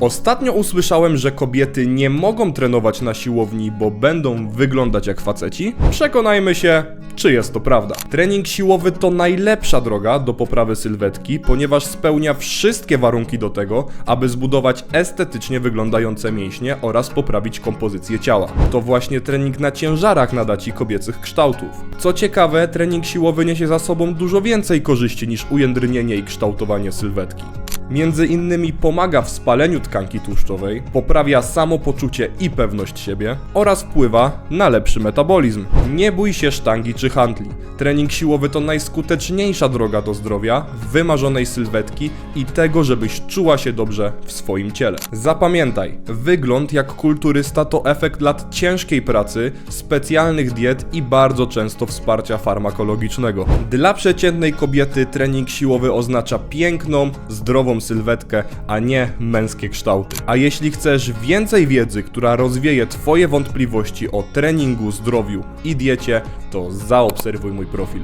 Ostatnio usłyszałem, że kobiety nie mogą trenować na siłowni, bo będą wyglądać jak faceci. Przekonajmy się, czy jest to prawda. Trening siłowy to najlepsza droga do poprawy sylwetki, ponieważ spełnia wszystkie warunki do tego, aby zbudować estetycznie wyglądające mięśnie oraz poprawić kompozycję ciała. To właśnie trening na ciężarach nada ci kobiecych kształtów. Co ciekawe, trening siłowy niesie za sobą dużo więcej korzyści niż ujędrnienie i kształtowanie sylwetki. Między innymi pomaga w spaleniu tkanki tłuszczowej, poprawia samopoczucie i pewność siebie oraz wpływa na lepszy metabolizm. Nie bój się sztangi czy handli. Trening siłowy to najskuteczniejsza droga do zdrowia, wymarzonej sylwetki i tego, żebyś czuła się dobrze w swoim ciele. Zapamiętaj, wygląd jak kulturysta to efekt lat ciężkiej pracy, specjalnych diet i bardzo często wsparcia farmakologicznego. Dla przeciętnej kobiety trening siłowy oznacza piękną, zdrową sylwetkę, a nie męskie kształty. A jeśli chcesz więcej wiedzy, która rozwieje Twoje wątpliwości o treningu, zdrowiu i diecie, to zaobserwuj mój profil.